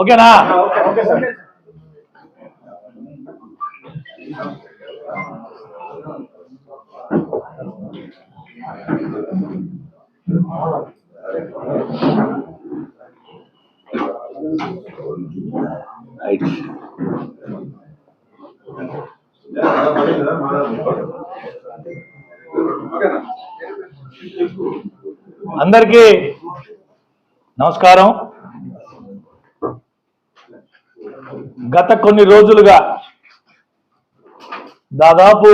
ఓకేనా okay sir అందరికీ నమస్కారం. గత కొన్ని రోజులుగా దాదాపు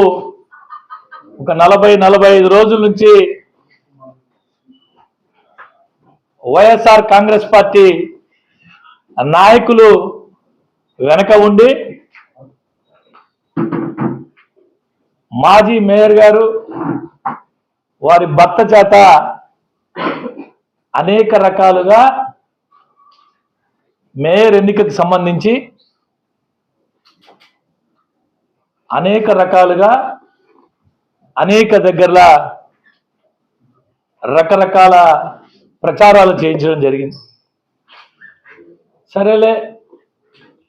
ఒక నలభై నలభై ఐదు రోజుల నుంచి వైఎస్ఆర్ కాంగ్రెస్ పార్టీ నాయకులు వెనక ఉండి మాజీ మేయర్ గారు వారి భర్త చేత అనేక రకాలుగా మేయర్ ఎన్నికకు సంబంధించి అనేక రకాలుగా అనేక దగ్గరలా రకరకాల ప్రచారాలు చేయించడం జరిగింది. సరేలే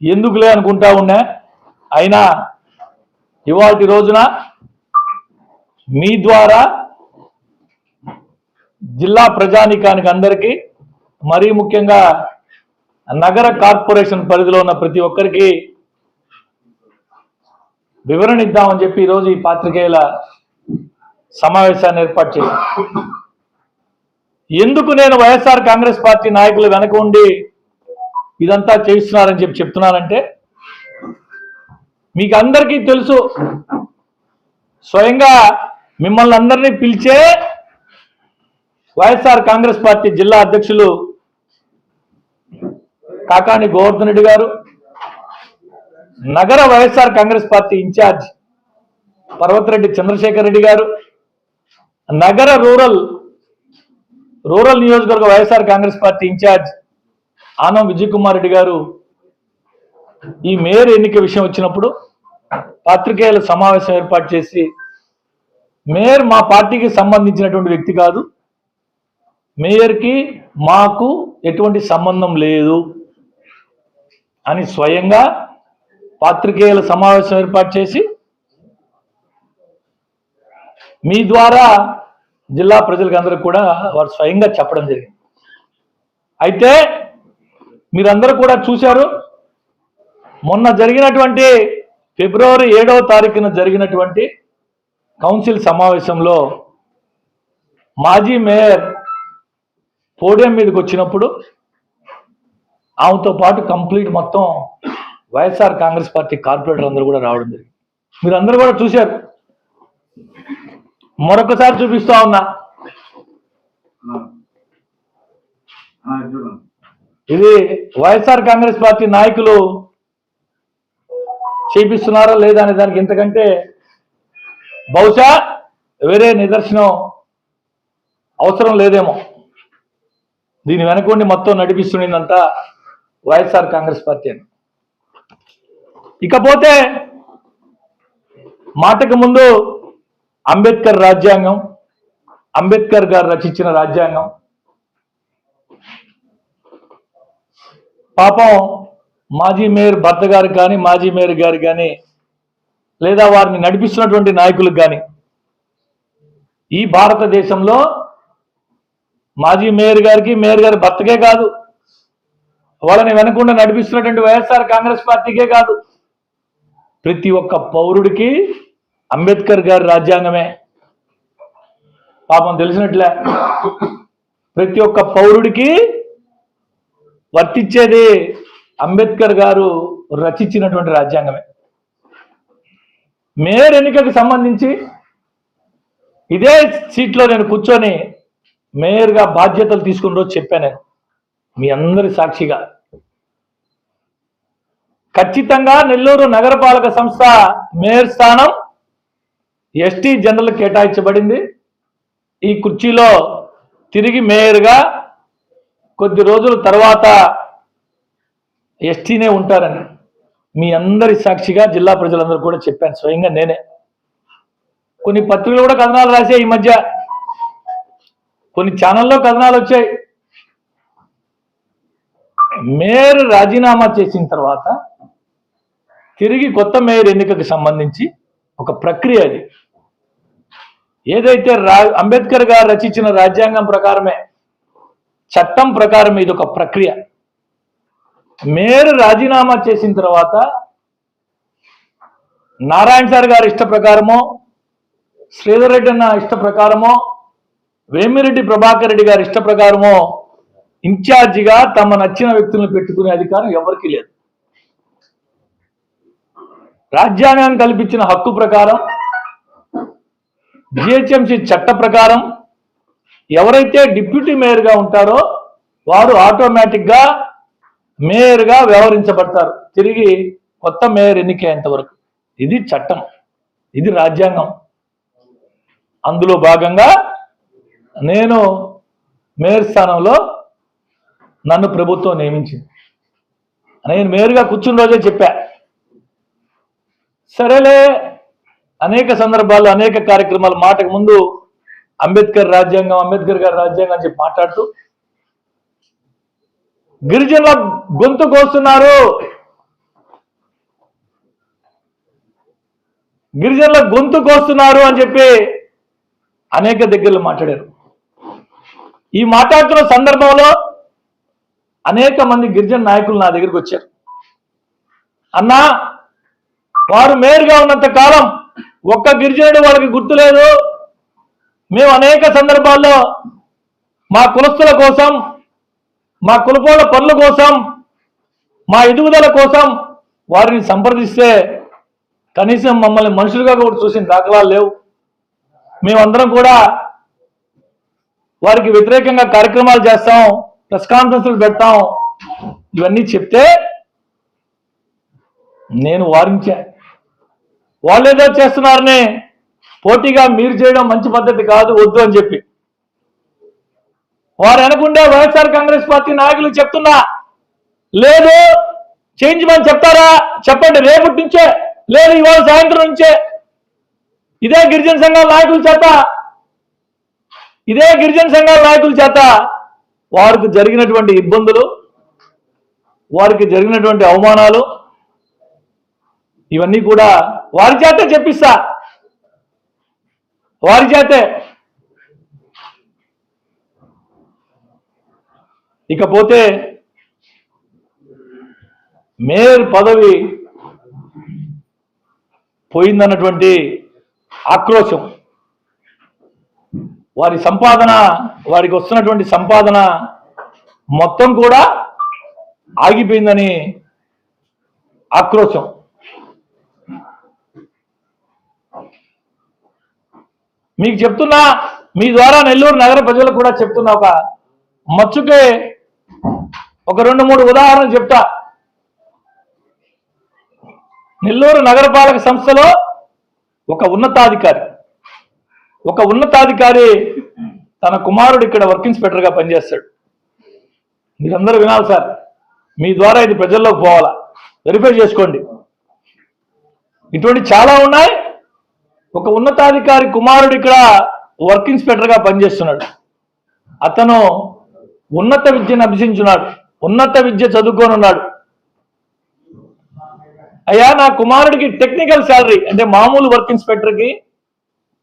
ఎందుకులే అనుకుంటా ఉన్నా అయినా ఇవాటి రోజున మీ ద్వారా జిల్లా ప్రజానీకానికి అందరికీ మరీ ముఖ్యంగా నగర కార్పొరేషన్ పరిధిలో ఉన్న ప్రతి ఒక్కరికి వివరణ ఇద్దామని చెప్పి ఈరోజు ఈ పాత్రికేయుల సమావేశాన్ని ఏర్పాటు చేశాను ఎందుకు నేను వైఎస్ఆర్ కాంగ్రెస్ పార్టీ నాయకులు వెనక ఉండి ఇదంతా చేయిస్తున్నారని చెప్పి చెప్తున్నానంటే మీకు అందరికీ తెలుసు స్వయంగా మిమ్మల్ని అందరినీ పిలిచే వైఎస్ఆర్ కాంగ్రెస్ పార్టీ జిల్లా అధ్యక్షులు కాకాని గోవర్ధన్ రెడ్డి గారు నగర YSR Congress party incharge Parvathareddy Chandrasekhar Reddy garu నగర రూరల్ రూరల్ నియోజకవర్గ YSR Congress party incharge Anam Vijay Kumar Reddy garu ఈ మేయర్ ఎన్నిక విషయం వచ్చినప్పుడు పాత్రికేయుల సమావేశం ఏర్పాటు చేసి మేయర్ మా పార్టీకి సంబంధించినటువంటి వ్యక్తి కాదు మేయర్కి మాకు ఎటువంటి సంబంధం లేదు అని స్వయంగా పాత్రికేయుల సమావేశం ఏర్పాటు చేసి మీ ద్వారా జిల్లా ప్రజలకు అందరికి కూడా వారు స్వయంగా చెప్పడం జరిగింది. అయితే మీరందరూ కూడా చూశారు మొన్న జరిగినటువంటి ఫిబ్రవరి ఏడవ తారీఖున జరిగినటువంటి కౌన్సిల్ సమావేశంలో మాజీ మేయర్ పోడియం మీదకి వచ్చినప్పుడు ఆమెతో పాటు కంప్లీట్ మొత్తం వైఎస్ఆర్ కాంగ్రెస్ పార్టీ కార్పొరేటర్ అందరూ కూడా రావడం జరిగింది. మీరందరూ కూడా చూశారు. మరొకసారి చూపిస్తా ఉన్నా. ఇది వైఎస్ఆర్ కాంగ్రెస్ పార్టీ నాయకులు చేపిస్తున్నారా లేదా అనే దానికి ఇంతకంటే బహుశా వేరే నిదర్శనం అవసరం లేదేమో. దీని వెనకుండి మొత్తం నడిపిస్తుండేదంతా వైఎస్ఆర్ కాంగ్రెస్ పార్టీ అని. ఇకపోతే మాటకు ముందు అంబేద్కర్ రాజ్యాంగం అంబేద్కర్ గారు రచించిన రాజ్యాంగం. పాపం మాజీ మేయర్ భర్త గారు కానీ మాజీ మేయర్ గారు కానీ లేదా వారిని నడిపిస్తున్నటువంటి నాయకులకు కానీ ఈ భారతదేశంలో మాజీ మేయర్ గారికి మేయర్ గారి భర్తకే కాదు వాళ్ళని వెనకుండా నడిపిస్తున్నటువంటి వైఎస్ఆర్ కాంగ్రెస్ పార్టీకే కాదు ప్రతి ఒక్క పౌరుడికి అంబేద్కర్ గారి రాజ్యాంగమే. పాపం తెలిసినట్లే. ప్రతి ఒక్క పౌరుడికి వర్తించేది అంబేద్కర్ గారు రచించినటువంటి రాజ్యాంగమే. మేయర్ ఎన్నికకు సంబంధించి ఇదే సీట్లో నేను కూర్చొని మేయర్గా బాధ్యతలు తీసుకుని రోజు చెప్పాను నేను. మీ అందరి సాక్షిగా. ఖచ్చితంగా నెల్లూరు నగరపాలక సంస్థ మేయర్ స్థానం ఎస్టీ జనరల్ కేటాయించబడింది. ఈ కుర్చీలో తిరిగి మేయర్గా కొద్ది రోజుల తర్వాత ఎస్టీనే ఉంటారని మీ అందరి సాక్షిగా జిల్లా ప్రజలందరూ కూడా చెప్పాను. స్వయంగా నేనే. కొన్ని పత్రికలు కూడా కథనాలు రాశాయి ఈ మధ్య. కొన్ని ఛానల్లో కథనాలు వచ్చాయి. మేయర్ రాజీనామా చేసిన తర్వాత తిరిగి కొత్త మేయర్ ఎన్నికకు సంబంధించి ఒక ప్రక్రియ అది. ఏదైతే రా అంబేద్కర్ గారు రచించిన రాజ్యాంగం ప్రకారమే చట్టం ప్రకారం ఇది ఒక ప్రక్రియ. మేయర్ రాజీనామా చేసిన తర్వాత నారాయణ సార్ గారి ఇష్ట ప్రకారమో శ్రీధర్ రెడ్డి అన్న ఇష్ట ప్రకారమో వేమిరెడ్డి ప్రభాకర్ రెడ్డి గారి ఇష్ట ప్రకారమో ఇన్ఛార్జిగా తమ నచ్చిన వ్యక్తులను పెట్టుకునే అధికారం ఎవరికీ లేదు. రాజ్యాంగం కల్పించిన హక్కు ప్రకారం జిహెచ్ఎంసి చట్ట ప్రకారం ఎవరైతే డిప్యూటీ మేయర్గా ఉంటారో వారు ఆటోమేటిక్గా మేయర్గా వ్యవహరించబడతారు. తిరిగి కొత్త మేయర్ ఎన్నికయ్యేంత వరకు. ఇది చట్టం. ఇది రాజ్యాంగం. అందులో భాగంగా నేను మేయర్ స్థానంలో నన్ను ప్రభుత్వం నియమించింది. నేను మేయర్గా కూర్చున్న రోజే చెప్పా. సరేలే. అనేక సందర్భాల్లో అనేక కార్యక్రమాలు మాటకు ముందు అంబేద్కర్ రాజ్యాంగం అంబేద్కర్ గారి రాజ్యాంగం అని చెప్పి మాట్లాడుతూ గిరిజనుల గొంతు కోస్తున్నారు. గిరిజనుల గొంతు కోస్తున్నారు అని చెప్పి అనేక దగ్గరలో మాట్లాడారు. ఈ మాట్లాడుతున్న సందర్భంలో అనేక మంది గిరిజన నాయకులు నా దగ్గరికి వచ్చారు. అన్నా వారు మేయర్గా ఉన్నంత కాలం ఒక్క గిరిజనుడు వాళ్ళకి గుర్తులేదు మేము అనేక సందర్భాల్లో మా కులస్తుల కోసం మా కులపోళ్ళ పనుల కోసం మా ఎదుగుదల కోసం వారిని సంప్రదిస్తే కనీసం మమ్మల్ని మనుషులుగా కూడా చూసిన దాఖలాలు లేవు. మేమందరం కూడా వారికి వ్యతిరేకంగా కార్యక్రమాలు చేస్తాం ప్రెస్ కాన్ఫరెన్స్లు పెడతాం. ఇవన్నీ చెప్తే నేను వారించాను వాళ్ళు ఏదో చేస్తున్నారని పోటీగా మీరు చేయడం మంచి పద్ధతి కాదు వద్దు అని చెప్పి. వారు అనుకుంటే వైఎస్ఆర్ కాంగ్రెస్ పార్టీ నాయకులు చెప్తున్నా లేదు చేయించమని చెప్తారా? చెప్పండి రేపటి నుంచే లేదు ఇవాళ సాయంత్రం నుంచే. ఇదే గిరిజన సంఘాల నాయకుల చేత ఇదే గిరిజన సంఘాల నాయకుల చేత వారికి జరిగినటువంటి ఇబ్బందులు వారికి జరిగినటువంటి అవమానాలు ఇవన్నీ కూడా వారి చేతే చెప్పిస్తా. వారి చేతే. ఇకపోతే మేయర్ పదవి పోయిందన్నటువంటి ఆక్రోశం వారి సంపాదన వారికి వస్తున్నటువంటి సంపాదన మొత్తం కూడా ఆగిపోయిందని ఆక్రోశం. మీకు చెప్తున్నా మీ ద్వారా నెల్లూరు నగర ప్రజలకు కూడా చెప్తున్నా ఒక మచ్చుకే ఒక రెండు మూడు ఉదాహరణలు చెప్తా. నెల్లూరు నగరపాలక సంస్థలో ఒక ఉన్నతాధికారి ఒక ఉన్నతాధికారి తన కుమారుడు ఇక్కడ వర్క్ ఇన్స్పెక్టర్గా పనిచేస్తాడు. మీరందరూ వినాలి సార్ మీ ద్వారా ఇది ప్రజల్లోకి పోవాలా? వెరిఫై చేసుకోండి. ఇటువంటి చాలా ఉన్నాయి. ఒక ఉన్నతాధికారి కుమారుడు ఇక్కడ వర్క్ ఇన్స్పెక్టర్గా పనిచేస్తున్నాడు. అతను ఉన్నత విద్యను అభ్యసించున్నాడు. ఉన్నత విద్య చదువుకొని ఉన్నాడు అయ్యా నా కుమారుడికి టెక్నికల్ శాలరీ అంటే మామూలు వర్క్ ఇన్స్పెక్టర్కి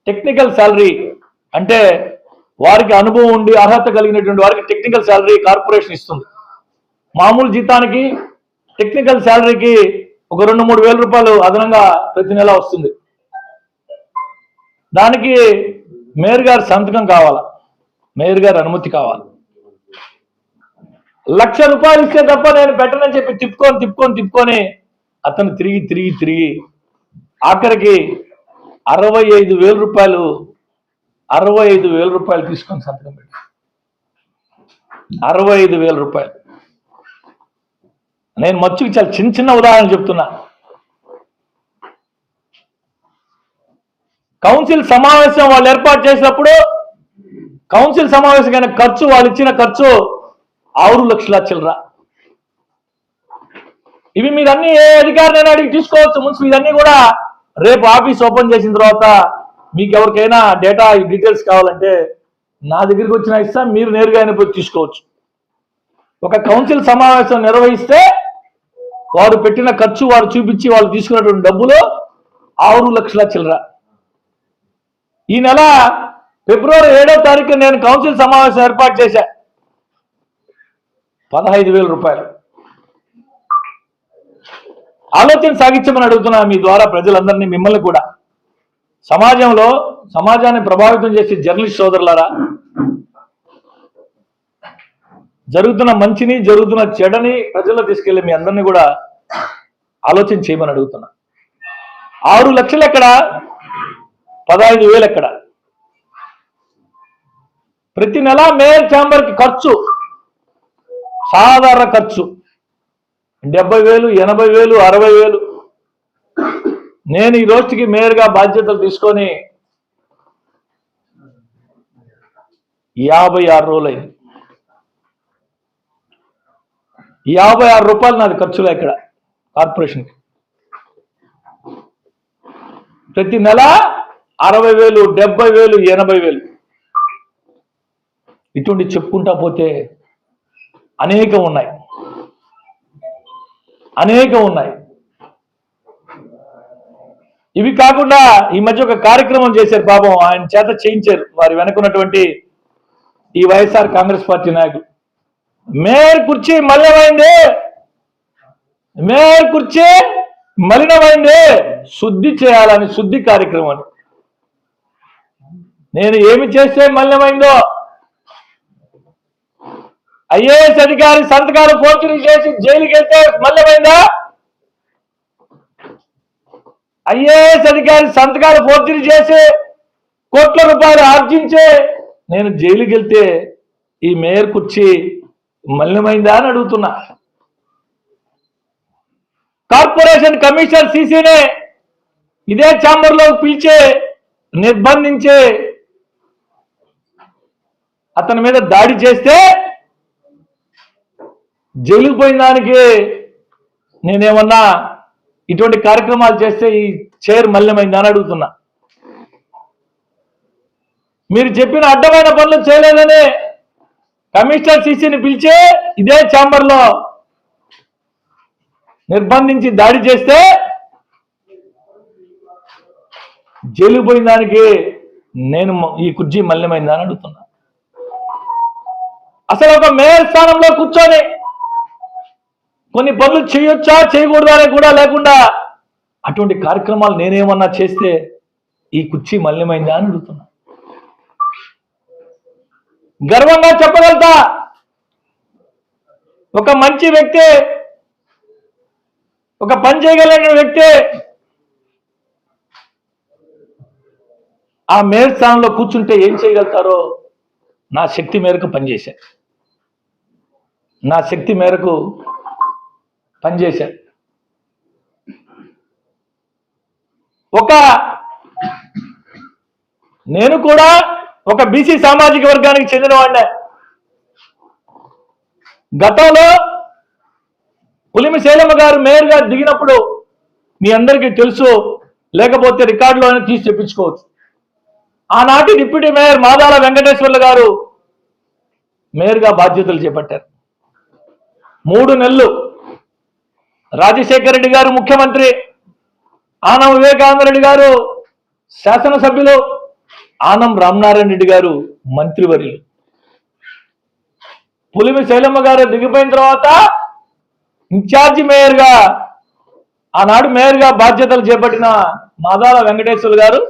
టెక్నికల్ శాలరీ అంటే వారికి అనుభవం ఉండి అర్హత కలిగినటువంటి వారికి టెక్నికల్ శాలరీ కార్పొరేషన్ ఇస్తుంది. మామూలు జీతానికి టెక్నికల్ శాలరీకి ఒక రెండు మూడు వేల రూపాయలు అదనంగా ప్రతి నెల వస్తుంది. దానికి మేయర్ గారి సంతకం కావాలా? మేయర్ గారి అనుమతి కావాలి. లక్ష రూపాయలు ఇస్తే తప్ప నేను పెట్టనని చెప్పి తిప్పుకొని తిప్పుకొని తిప్పుకొని అతను తిరిగి తిరిగి తిరిగి ఆఖరికి అరవై ఐదు వేల రూపాయలు అరవై ఐదు వేల రూపాయలు తీసుకొని సంతకం పెట్టి అరవై ఐదు వేల రూపాయలు. నేను మచ్చుకి చాలా చిన్న చిన్న ఉదాహరణ చెప్తున్నా. కౌన్సిల్ సమావేశం వాళ్ళు ఏర్పాటు చేసినప్పుడు కౌన్సిల్ సమావేశం ఖర్చు వాళ్ళు ఇచ్చిన ఖర్చు ఆరు లక్షల చిల్లర. ఇవి మీరు అన్ని ఏ అధికారిని అడిగి తీసుకోవచ్చు. మున్సిపల్ ఇవన్నీ కూడా రేపు ఆఫీస్ ఓపెన్ చేసిన తర్వాత మీకు ఎవరికైనా డేటా డీటెయిల్స్ కావాలంటే నా దగ్గరికి వచ్చిన ఇస్తా మీరు నేరుగా అయిన పోయి తీసుకోవచ్చు. ఒక కౌన్సిల్ సమావేశం నిర్వహిస్తే వారు పెట్టిన ఖర్చు వారు చూపించి వాళ్ళు తీసుకున్నటువంటి డబ్బులు ఆరు లక్షల చిల్లర. ఈ నెల ఫిబ్రవరి ఏడో తారీఖు నేను కౌన్సిల్ సమావేశం ఏర్పాటు చేశా. పదహైదు వేల రూపాయలు. ఆలోచన సాగించమని అడుగుతున్నా మీ ద్వారా ప్రజలందరినీ మిమ్మల్ని కూడా. సమాజంలో సమాజాన్ని ప్రభావితం చేసే జర్నలిస్ట్ సోదరులారా జరుగుతున్న మంచిని జరుగుతున్న చెడని ప్రజల్లో తీసుకెళ్ళి మీ అందరినీ కూడా ఆలోచన చేయమని అడుగుతున్నా. ఆరు లక్షలు ఎక్కడ పదహైదు వేలు ఎక్కడ? ప్రతి నెల మేయర్ ఛాంబర్కి ఖర్చు. సాధారణ ఖర్చు. డెబ్బై వేలు ఎనభై వేలు అరవై వేలు. నేను ఈ రోజుకి మేయర్గా బాధ్యతలు తీసుకొని యాభై ఆరు రోజులైంది. యాభై ఆరు రూపాయలు నాది ఖర్చులే ఇక్కడ కార్పొరేషన్కి. ప్రతి నెల అరవై వేలు డెబ్బై వేలు ఎనభై వేలు. ఇటువంటి చెప్పుకుంటా పోతే అనేకం ఉన్నాయి. అనేకం ఉన్నాయి. ఇవి కాకుండా ఈ మధ్య ఒక కార్యక్రమం చేశారు పాపం ఆయన చేత చేయించారు. వారి వెనుకున్నటువంటి ఈ వైఎస్ఆర్ కాంగ్రెస్ పార్టీ నాయకులు. మేయర్ కుర్చీ మలినమైంది. మేయర్ కుర్చీ మలినమైంది. శుద్ధి చేయాలని శుద్ధి కార్యక్రమం అని. నేను ఏమి చేస్తే మల్యమైందో ఐఏఎస్ అధికారి సంతకాలు ఫోర్జరీ చేసి జైలుకి వెళ్తే మల్యమైందా ఐఏఎస్ అధికారి సంతకాలు ఫోర్జరీ చేసి కోట్ల రూపాయలు ఆర్జించే నేను జైలుకి వెళ్తే ఈ మేయర్ కుర్చీ మలినమైందా అని అడుగుతున్నా. కార్పొరేషన్ కమిషనర్ సీసీనే ఇదే ఛాంబర్లో పిలిచే నిర్బంధించే అతని మీద దాడి చేస్తే జైలుకు పోయిన దానికి నేనేమన్నా ఇటువంటి కార్యక్రమాలు చేస్తే ఈ చైర్ మల్లెమైందని అని అడుగుతున్నా. మీరు చెప్పిన అడ్డమైన పనులు చేయలేదని కమిషనర్ సీసీని పిలిచి ఇదే ఛాంబర్లో నిర్బంధించి దాడి చేస్తే జైలుకు పోయిన దానికి నేను ఈ కుర్చీ మల్లెమైందని అని అడుగుతున్నా. అసలు ఒక మేయర్ స్థానంలో కూర్చొని కొన్ని పనులు చేయొచ్చా చేయకూడదా అని కూడా లేకుండా అటువంటి కార్యక్రమాలు నేనేమన్నా చేస్తే ఈ కుర్చీ మలినమైందా అని అడుగుతున్నా. గర్వంగా చెప్పగలుగుతా. ఒక మంచి వ్యక్తి ఒక పని చేయగలిగిన వ్యక్తి ఆ మేయర్ స్థానంలో కూర్చుంటే ఏం చేయగలుగుతారో నా శక్తి మేరకు పనిచేశాను నా శక్తి మేరకు పనిచేశాను ఒక నేను కూడా ఒక బీసీ సామాజిక వర్గానికి చెందినవాడినే గతంలో పులిమి శైలమ్మ గారు మేయర్గా దిగినప్పుడు మీ అందరికీ తెలుసు లేకపోతే రికార్డులోనే తీసి చెప్పించుకోవచ్చు. ఆనాటి డిప్యూటీ మేయర్ మాదాల వెంకటేశ్వర్లు గారు మేయర్గా బాధ్యతలు చేపట్టారు. మూడు నెలలు. రాజశేఖర రెడ్డి గారు ముఖ్యమంత్రి ఆనం వివేకానంద రెడ్డి గారు శాసనసభ్యులు ఆనం రామనారాయణ రెడ్డి గారు మంత్రివర్యులు. పులిమి శైలమ్మ గారు దిగిపోయిన తర్వాత ఇన్ఛార్జి మేయర్గా ఆనాడు మేయర్గా బాధ్యతలు చేపట్టిన మాదాల వెంకటేశ్వర్లు గారు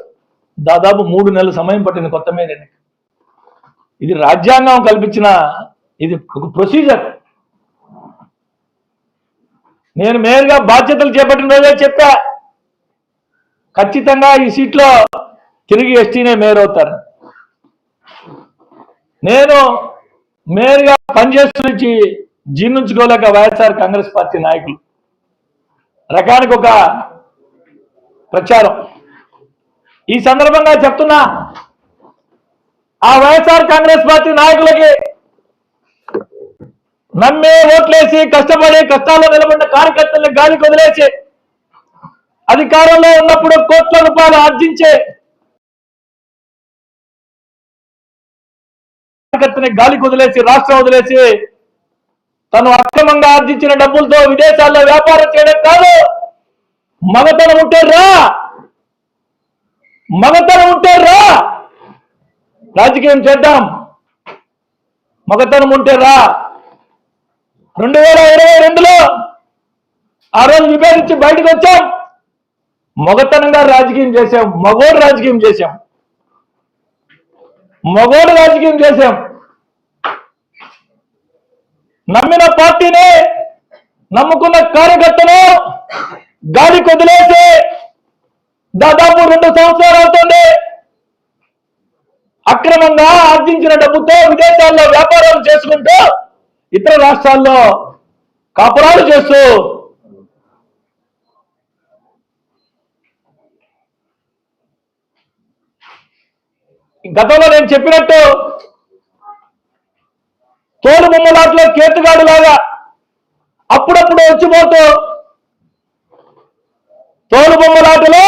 దాదాపు మూడు నెలల సమయం పట్టింది కొత్త మేయర్ ఇది రాజ్యాంగం కల్పించిన ఇది ఒక ప్రొసీజర్ నేను మేయర్గా బాధ్యతలు చేపట్టిన రోజే చెప్పా. ఖచ్చితంగా ఈ సీట్లో తిరిగి ఎస్టీనే మేయర్ అవుతారు. నేను మేయర్గా నుంచి జీర్ణించుకోలేక వైఎస్ఆర్ కాంగ్రెస్ పార్టీ నాయకులు. రకానికి ఒక ప్రచారం. ఈ సందర్భంగా చెప్తున్నా ఆ వైఎస్ఆర్ కాంగ్రెస్ పార్టీ నాయకులకి నమ్మే ఓట్లేసి కష్టపడి కష్టాల్లో నిలబడిన కార్యకర్తల్ని గాలికి వదిలేసి అధికారంలో ఉన్నప్పుడు కోట్ల రూపాయలు ఆర్జించే కార్యకర్తని గాలికి వదిలేసి రాష్ట్రం వదిలేసి తను అక్రమంగా ఆర్జించిన డబ్బులతో విదేశాల్లో వ్యాపారం చేయడం కాదు. మగతనం ఉంటే రా! మగతనం ఉంటే రా! రాజకీయం చేద్దాం. మగతనం ఉంటే రా! రెండు వేల ఇరవై రెండులో ఆ రోజు విభేదించి బయటకు వచ్చాం. మొగతనంగా రాజకీయం చేశాం. మగోడు రాజకీయం చేశాం. మగోడు రాజకీయం చేశాం. నమ్మిన పార్టీని నమ్ముకున్న కార్యకర్తను గాలి కొదిలేసి దాదాపు రెండు సంవత్సరాలు అవుతుంది. అక్రమంగా ఆర్జించిన డబ్బుతో విదేశాల్లో వ్యాపారాలు చేసుకుంటూ ఇతర రాష్ట్రాల్లో కాపురాలు చేస్తూ గతంలో నేను చెప్పినట్టు తోలు బొమ్మలాట్లో కేతుగాడు లాగా అప్పుడప్పుడు వచ్చిపోతూ తోలు బొమ్మలాటలో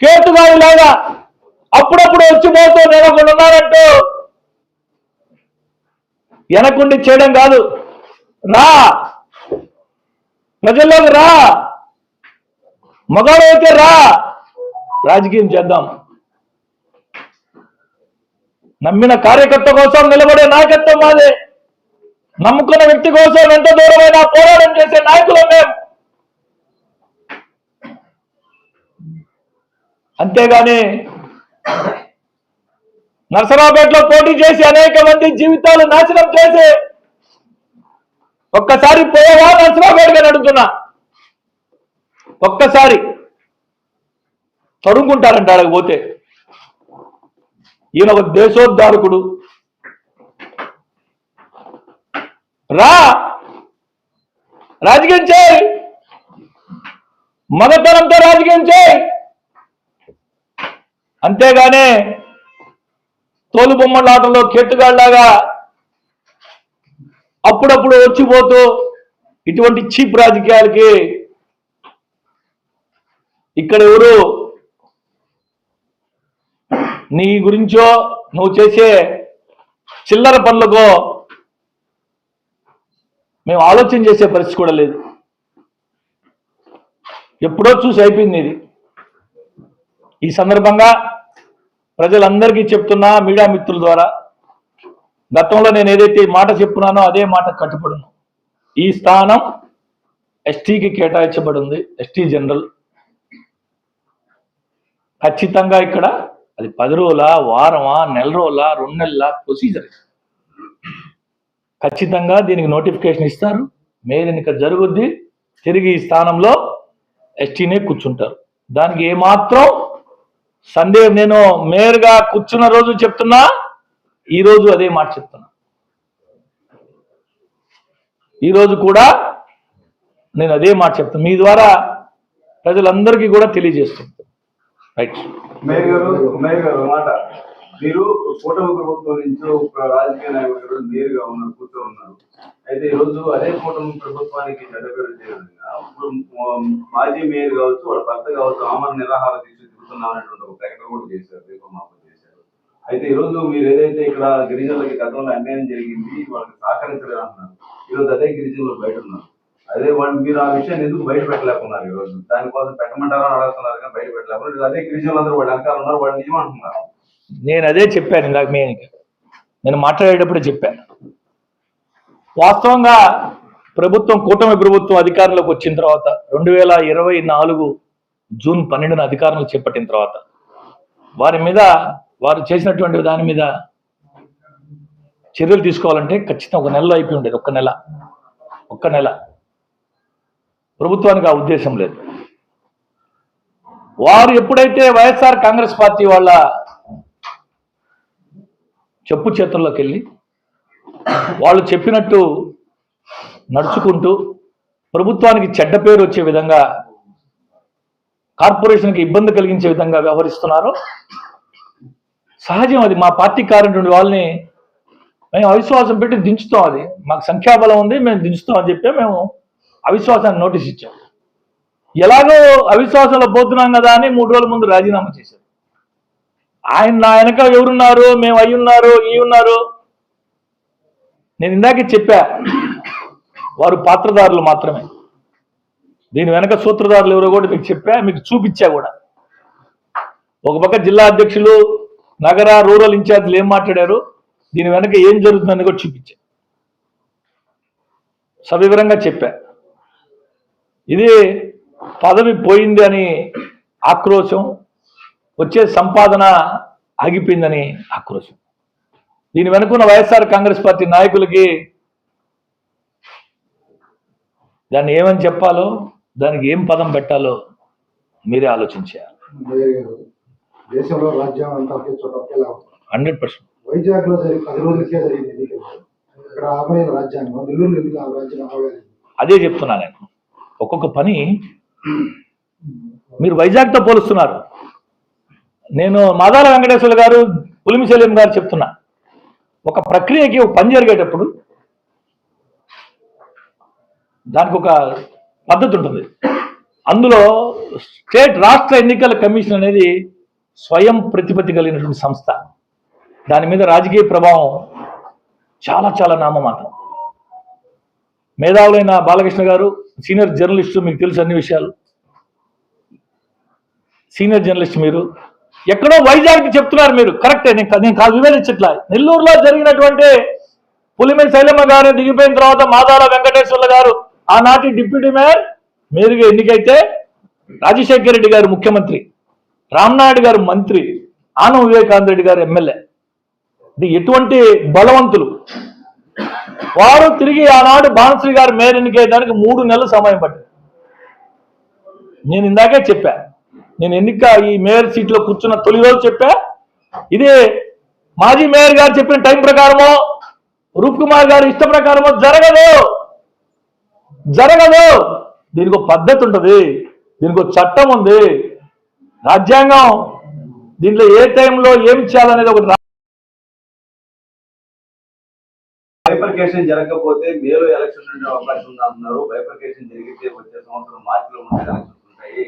కేతుగాడు లాగా అప్పుడప్పుడు వచ్చిపోతూ నేను ఒకడు ఉన్నానంటూ వెనకుండి చేయడం కాదు. రా! ప్రజల్లోకి రా! మగాడు అయితే రా! రాజకీయం చేద్దాం. నమ్మిన కార్యకర్త కోసం నిలబడే నాయకత్వం మాదే. నమ్ముకున్న వ్యక్తి కోసం ఎంత దూరమైనా పోరాటం చేసే నాయకులం మేము అంతేగాని నర్సరావుపేటలో పోటీ చేసి అనేక మంది జీవితాలు నాశనం చేసి ఒక్కసారి పోయేవా నరసరావుపేటగా అడుగుతున్నా. ఒక్కసారి తరుముకుంటారంట ఆడకు పోతే. ఈయన ఒక దేశోద్ధారకుడు. రా! రాజకీయం చేయి! మగతనంతో రాజకీయం చేయి! అంతేగానే తోలు బొమ్మలాటలో కేటుగాళ్ళలాగా అప్పుడప్పుడు వచ్చిపోతూ ఇటువంటి చీప్ రాజకీయాలకి ఇక్కడ ఎవరు నీ గురించో నువ్వు చేసే చిల్లర పనులకో మేము ఆలోచన చేసే పరిస్థితి కూడా లేదు. ఎప్పుడో చూసి అయిపోయింది ఇది. ఈ సందర్భంగా ప్రజలందరికీ చెప్తున్నా మీడియా మిత్రుల ద్వారా గతంలో నేను ఏదైతే మాట చెప్పున్నానో అదే మాట కట్టుబడును. ఈ స్థానం ఎస్టీకి కేటాయించబడింది ఎస్టీ జనరల్. ఖచ్చితంగా ఇక్కడ అది పది రోజుల వారమా నెల రోజుల రెండు నెలల ప్రొసీజర్. ఖచ్చితంగా దీనికి నోటిఫికేషన్ ఇస్తారు. మేలు ఎన్నిక జరుగుద్ది. తిరిగి ఈ స్థానంలో ఎస్టీనే కూర్చుంటారు. దానికి ఏమాత్రం సందేహం నేను మేయర్గా కూర్చున్న రోజు చెప్తున్నా ఈ రోజు అదే మాట చెప్తున్నా. ఈ రోజు కూడా నేను అదే మాట చెప్తాను మీ ద్వారా ప్రజలందరికీ కూడా తెలియజేస్తుంది రైట్ మేయర్ గారు మేయర్ గారు మాట. మీరు కూటమి ప్రభుత్వం నుంచి ఒక రాజకీయ నాయకుడు నేరుగా ఉన్నారు కూర్చో ఉన్నారు. అయితే ఈ రోజు అదే కూటమి ప్రభుత్వానికి చెడ్డ పేరు చేయడంగా ఇప్పుడు మాజీ మేయర్ కావచ్చు వాళ్ళ భర్త కావచ్చు ఆమరణ నిరాహార దీక్ష తిరుగుతున్నాం అనేటువంటి ఒక ప్రకటన కూడా చేశారు దీపమాపం చేశారు. అయితే ఈరోజు మీరు ఏదైతే ఇక్కడ గిరిజనులకి గతంలో అన్యాయం జరిగింది వాళ్ళకి సహకరించలేదు అంటున్నారు ఈ రోజు అదే గిరిజనులు బయట ఉన్నారు. అదే వాళ్ళు మీరు ఆ విషయాన్ని ఎందుకు బయట పెట్టలేకున్నారు ఈ రోజు? దానికోసం పెట్టమంటారా అడుగుతున్నారు కానీ బయట పెట్టలేకున్నారు అదే గిరిజనులందరూ వాళ్ళు వెనకాల ఉన్నారు వాళ్ళు నిజం అంటున్నారు నేను అదే చెప్పాను ఇందాక మీ నేను మాట్లాడేటప్పుడు చెప్పాను. వాస్తవంగా ప్రభుత్వం కూటమి ప్రభుత్వం అధికారంలోకి వచ్చిన తర్వాత రెండు వేల ఇరవై నాలుగు జూన్ పన్నెండున అధికారంలో చేపట్టిన తర్వాత వారి మీద వారు చేసినటువంటి దాని మీద చర్యలు తీసుకోవాలంటే ఖచ్చితంగా ఒక నెలలో అయిపోయి ఉండేది ఒక్క నెల. ఒక్క నెల. ప్రభుత్వానికి ఆ ఉద్దేశం లేదు. వారు ఎప్పుడైతే వైఎస్ఆర్ కాంగ్రెస్ పార్టీ వాళ్ళ చెప్పు చేతుల్లోకి వెళ్ళి వాళ్ళు చెప్పినట్టు నడుచుకుంటూ ప్రభుత్వానికి చెడ్డ పేరు వచ్చే విధంగా కార్పొరేషన్కి ఇబ్బంది కలిగించే విధంగా వ్యవహరిస్తున్నారో. సహజం అది మా పార్టీ కారణటువంటి వాళ్ళని మేము అవిశ్వాసం పెట్టి దించుతాం అది. మాకు సంఖ్యాబలం ఉంది మేము దించుతాం అని చెప్పి మేము అవిశ్వాసాన్ని నోటీస్ ఇచ్చాం. ఎలాగో అవిశ్వాసంలో పోతున్నాం కదా అని మూడు రోజుల ముందు రాజీనామా చేశారు. ఆయన నా వెనక ఎవరున్నారు మేము అయి ఉన్నారు ఈ ఉన్నారు. నేను ఇందాకే చెప్పా వారు పాత్రదారులు మాత్రమే. దీని వెనక సూత్రధారులు ఎవరో కూడా మీకు చెప్పా మీకు చూపించా కూడా. ఒక పక్క జిల్లా అధ్యక్షులు నగర రూరల్ ఇన్ఛార్జీలు ఏం మాట్లాడారు? దీని వెనక ఏం జరుగుతుందని కూడా చూపించా. సవివరంగా చెప్పా. ఇది పదవి పోయింది అని ఆక్రోశం వచ్చే సంపాదన ఆగిపోయిందని ఆక్రోశం. దీని వెనుకున్న వైఎస్ఆర్ కాంగ్రెస్ పార్టీ నాయకులకి దాన్ని ఏమని చెప్పాలో దానికి ఏం పదం పెట్టాలో మీరే ఆలోచించారు దేశంలో అంతా ఉంది. Hundred percent. వైజాగ్లో పది రోజులకే జరిగింది ఎన్నికలు ఇక్కడ అమలైన రాజ్యాంగం నెల్లూరు ఎందుకు ఆ రాజ్యాంగం అమలు అదే చెప్తున్నా నేను. ఒక్కొక్క పని మీరు వైజాగ్తో పోలుస్తున్నారు. నేను మాదాల వెంకటేశ్వర గారు పులిమిశల్యం గారు చెప్తున్నా. ఒక ప్రక్రియకి ఒక పని జరిగేటప్పుడు దానికి ఒక పద్ధతి ఉంటుంది. అందులో స్టేట్ రాష్ట్ర ఎన్నికల కమిషన్ అనేది స్వయం ప్రతిపత్తి కలిగినటువంటి సంస్థ. దాని మీద రాజకీయ ప్రభావం చాలా చాలా నామమాత్రం. మేధావులైన బాలకృష్ణ గారు సీనియర్ జర్నలిస్టు మీకు తెలుసు అన్ని విషయాలు. సీనియర్ జర్నలిస్ట్ మీరు. ఎక్కడో వైజాగ్ చెప్తున్నారు మీరు. కరెక్టే నేను కా- నేను కాదు వివరించట్లా. నెల్లూరులో జరిగినటువంటి పులిమే శైలమ్మ గారు దిగిపోయిన తర్వాత మాదాల వెంకటేశ్వర్ల గారు ఆనాటి డిప్యూటీ మేయర్ మీరుగా ఎన్నికైతే రాజశేఖర రెడ్డి గారు ముఖ్యమంత్రి రామ్నాయుడు గారు మంత్రి ఆనం వివేకానంద రెడ్డి గారు ఎమ్మెల్యే ఇది ఎటువంటి బలవంతులు? వారు తిరిగి ఆనాడు బాణశ్రీ గారు మేయర్ ఎన్నికయ్యడానికి మూడు నెలలు సమయం పట్టింది. నేను ఇందాకే చెప్పా నేను ఎన్నిక ఈ మేయర్ సీట్లో కూర్చున్న తొలి రోజు చెప్పా ఇదే మాజీ మేయర్ గారు చెప్పిన టైం ప్రకారమో రూప్ కుమార్ గారు ఇష్ట ప్రకారమో జరగదు. జరగదు. దీనికి ఒక పద్ధతి ఉంటుంది. దీనికి ఒక చట్టం ఉంది. రాజ్యాంగం దీంట్లో ఏ టైంలో ఏం చేయాలనేది ఒకటి బైఫర్కేషన్ జరగకపోతే మేలో ఎలక్షన్ ఉండే అవకాశం ఉంది అంటున్నారు బైఫర్కేషన్ జరిగితే వచ్చే సంవత్సరం మార్చిలో ఉండే ఎలక్షన్స్ ఉంటాయి.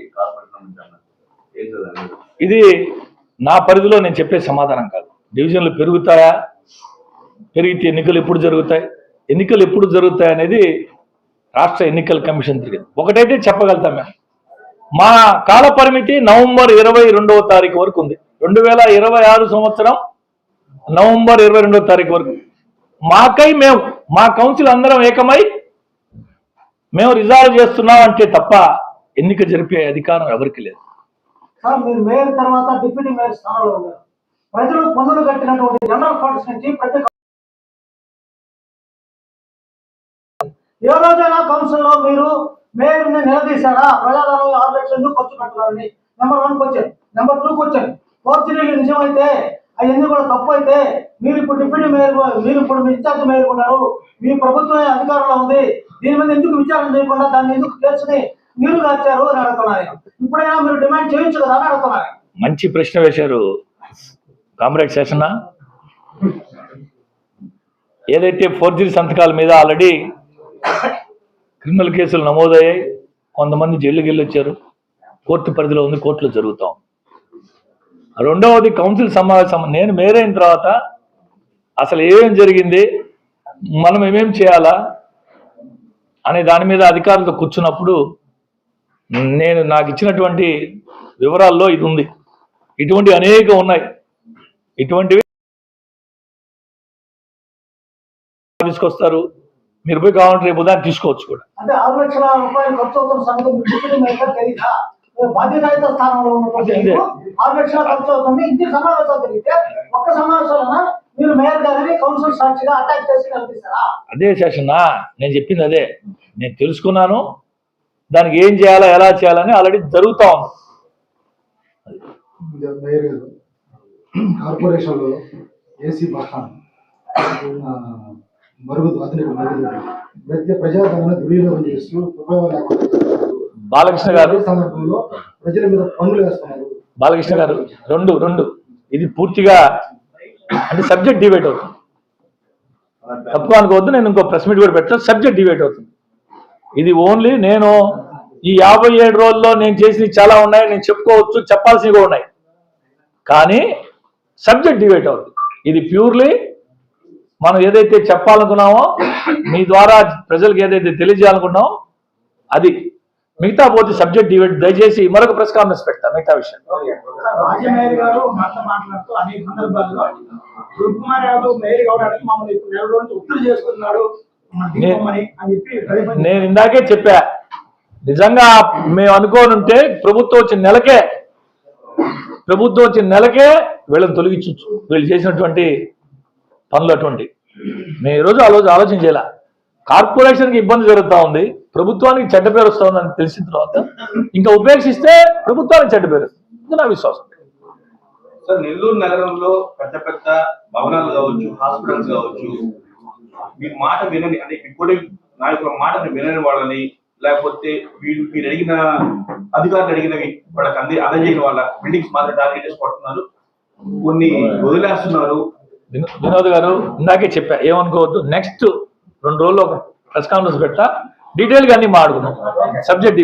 చదవాలి? ఇది నా పరిధిలో నేను చెప్పే సమాధానం కాదు. డివిజన్లు పెరుగుతాయా? పెరిగితే ఎన్నికలు ఎప్పుడు జరుగుతాయి? ఎన్నికలు ఎప్పుడు జరుగుతాయి అనేది రాష్ట్ర ఎన్నికల కమిషన్ తిరిగింది. ఒకటైతే చెప్పగలుగుతాం మేము మా కాల పరిమితి నవంబర్ ఇరవై రెండవ తారీఖు వరకు ఉంది. రెండు వేల ఇరవై ఆరు సంవత్సరం నవంబర్ ఇరవై రెండవ తారీఖు వరకు. మాకై మేము మా కౌన్సిల్ అందరం ఏకమై మేము రిజాల్వ్ చేస్తున్నాం అంటే తప్ప ఎన్నిక జరిపే అధికారం ఎవరికి లేదు. మేయర్ తర్వాత డిప్యూటీ మేయర్ స్థానంలో ప్రజలు పన్నులు కట్టినటువంటి జనరల్ ఫండ్స్ నుంచి ప్రతి ఏ రోజైనా కౌన్సిల్లో మీరు మేయర్ని నిలదీశారా? ప్రజాధనం ఆరు లక్షలు ఎందుకు ఖర్చు పెట్టాలని number one question number two question ఫోర్జరీలు నిజమైతే అవన్నీ కూడా తప్పు అయితే మీరు ఇప్పుడు డిప్యూటీ మేయర్ మీరు ఇప్పుడు ఇన్ఛార్జ్ మేయర్ ఉన్నారు మీ ప్రభుత్వమే అధికారంలో ఉంది దీని మీద ఎందుకు విచారణ చేయకుండా దాన్ని ఎందుకు కేసుని మీరు దాచారు అని అడుగుతున్నాను ఇప్పుడైనా మీరు డిమాండ్ చేయొచ్చు కదా అని అడుగుతున్నాను మంచి ప్రశ్న వేశారు. కామ్రేడ్ శేషన్న. ఏదైతే ఫోర్జరీ సంతకాల మీద ఆల్రెడీ క్రిమినల్ కేసులు నమోదయ్యాయి. కొంతమంది జైలుకి వెళ్ళొచ్చారు. కోర్టు పరిధిలో ఉంది కోర్టులో జరుగుతాం. రెండవది కౌన్సిల్ సమావేశం. నేను మేరైన తర్వాత అసలు ఏమేం జరిగింది మనం ఏమేం చేయాలా అనే దాని మీద అధికారులతో కూర్చున్నప్పుడు నేను నాకు ఇచ్చినటువంటి వివరాల్లో ఇది ఉంది. ఇటువంటి అనేక ఉన్నాయి. ఇటువంటివి తీసుకొస్తారు మీరు పోయి కావాలంటే రేపు ఉదయం తీసుకోవచ్చు కూడా. అంటే ఆరు లక్షల రూపాయలు ఖర్చు అవుతున్న సంగతి తెలియదా బాధ్యతాయుత స్థానంలో ఉన్నటువంటి ఆరు లక్షల ఖర్చు అవుతుంది ఇంటి సమావేశాలు జరిగితే ఒక్క సమావేశాలన మీరు మేయర్ గారిని కౌన్సిల్ సాక్షిగా అటాక్ చేసి కల్పిస్తారా అదే సెషన్ నేను చెప్పింది అదే. నేను తెలుసుకున్నాను దానికి ఏం చేయాలా ఎలా చేయాలని ఆల్రెడీ జరుగుతా ఉంది. ఇది మేయర్ గారు. కార్పొరేషన్లో ఏసీ బస్ దుర్వినియోగం చేస్తూ ఉపయోగం లేకుండా. బాలకృష్ణ గారు సందర్భంలో ప్రజల మీద వేస్తున్నారు. బాలకృష్ణ గారు రెండు రెండు. ఇది పూర్తిగా అంటే సబ్జెక్ట్ డిబేట్ అవుతుంది. తప్పు అనుకోవద్దు నేను ఇంకో ప్రెస్ మీట్ కూడా పెట్టాను. సబ్జెక్ట్ డిబేట్ అవుతుంది. ఇది ఓన్లీ నేను ఈ యాభై ఏడు రోజుల్లో నేను చేసినవి చాలా ఉన్నాయి నేను చెప్పుకోవచ్చు చెప్పాల్సినవి కూడా ఉన్నాయి. కానీ సబ్జెక్ట్ డిబేట్ అవుతుంది. ఇది ప్యూర్లీ మనం ఏదైతే చెప్పాలనుకున్నామో మీ ద్వారా ప్రజలకు ఏదైతే తెలియజేయాలనుకున్నామో అది మిగతా పోతే సబ్జెక్ట్ డిబేట్ దయచేసి మరొక ప్రెస్ కాన్ఫరెన్స్ పెడతా మిగతా విషయం నేను ఇందాకే చెప్పా నిజంగా మేము అనుకోనుంటే ప్రభుత్వం వచ్చిన నెలకే ప్రభుత్వం వచ్చిన నెలకే వీళ్ళని తొలగించు వీళ్ళు చేసినటువంటి పనులు అటువంటి. మేము ఈరోజు ఆ రోజు ఆలోచన చేయాల. కార్పొరేషన్కి ఇబ్బంది జరుగుతూ ఉంది. ప్రభుత్వానికి చెడ్డ పేరు వస్తుందని తెలిసిన తర్వాత ఇంకా ఉపేక్షిస్తే ప్రభుత్వానికి చెడ్డ పేరు. వస్తుంది. ఇది నా విశ్వాసం. సార్ నెల్లూరు నగరంలో పెద్ద పెద్ద భవనాలు కావచ్చు హాస్పిటల్స్ కావచ్చు మీ మాట వినని అంటే ఇప్పుడు నాయకుల మాటను వినని వాళ్ళని లేకపోతే వీళ్ళు మీరు అడిగిన అధికారులు అడిగినవి వాళ్ళకి అంది అందజేయని వాళ్ళ బిల్డింగ్స్ మాత్రం టార్గెట్ చేసి కొడుతున్నారు కొన్ని వదిలేస్తున్నారు. వినోద్ గారు ఇందాకే చెప్పా ఏమనుకోవద్దు. నెక్స్ట్ రెండు రోజుల్లో ఒక ప్రెస్ కాన్ఫరెన్స్ పెట్టా డీటెయిల్గా అన్ని మాట్లాడుకుందాం. సబ్జెక్ట్